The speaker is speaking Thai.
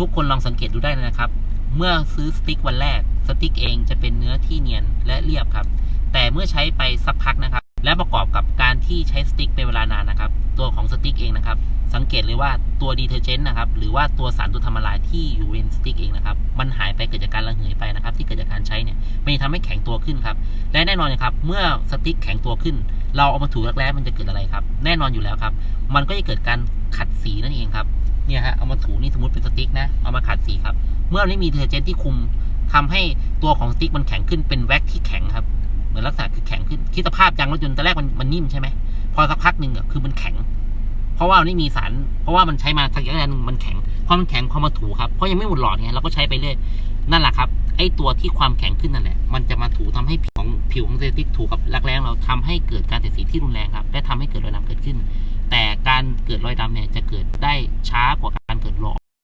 ทุกคนลองสังเกตดูได้นะครับ เมื่อซื้อสติ๊กวันแรกสติ๊กเองจะเป็นเนื้อที่เนียนและเรียบครับ แต่เมื่อใช้ไปสักพักนะครับ และประกอบกับการที่ใช้สติ๊กเป็นเวลานานนะครับ ตัวของสติ๊กเองนะครับ สังเกตเลยว่าตัวดีเทอร์เจนต์นะครับ หรือว่าตัวสารตัวทำละลายที่อยู่ในสติ๊กเองนะครับ มันหายไปเกิดจากการระเหยไปนะครับ ที่เกิดจากการใช้เนี่ยมันจะทำให้แข็งตัวขึ้นครับ และแน่นอนนะครับ เมื่อสติ๊กแข็งตัวขึ้น เราเอามาถูรักแร้มันจะเกิดอะไรครับ แน่นอนอยู่แล้วครับ มันก็จะเกิดการขัดสีนั่นเองครับ เนี่ยฮะ เอามาถูนี่สมมติเป็น เอามาขัดสีครับ เมื่อไม่มีดีเทอร์เจนที่คุมทำให้ตัวของสติ๊กมันแข็งขึ้นเป็นแว็กที่แข็งครับ เหมือนลักษณะคือแข็งขึ้นคิดสภาพยางรถยนต์แตอนแรกมันมันนิ่มใช่ไหมพอสักพักหนึ่งอะคือมันแข็ง เพราะว่ามันไม่มีสาร เพราะว่ามันใช้มาสักระยะหนึงมันแข็งพอมันแข็งพอมาถูครับเพราะยังไม่หมดหลอดไงเราก็ใช้ไปเรื่อยนั่นแหละครับไอ้ตัวที่ความแข็งขึ้นนั่นแหละ มันจะมาถูทำให้ผิวของผิวของเซติกถูกับรักแร้งเราทำให้เกิดการเสียดสีที่รุนแรงครับและทำให้เกิดรอยดำเกิดขึ้น แต่การเกิดรอยดำเนี่ยจะเกิดได้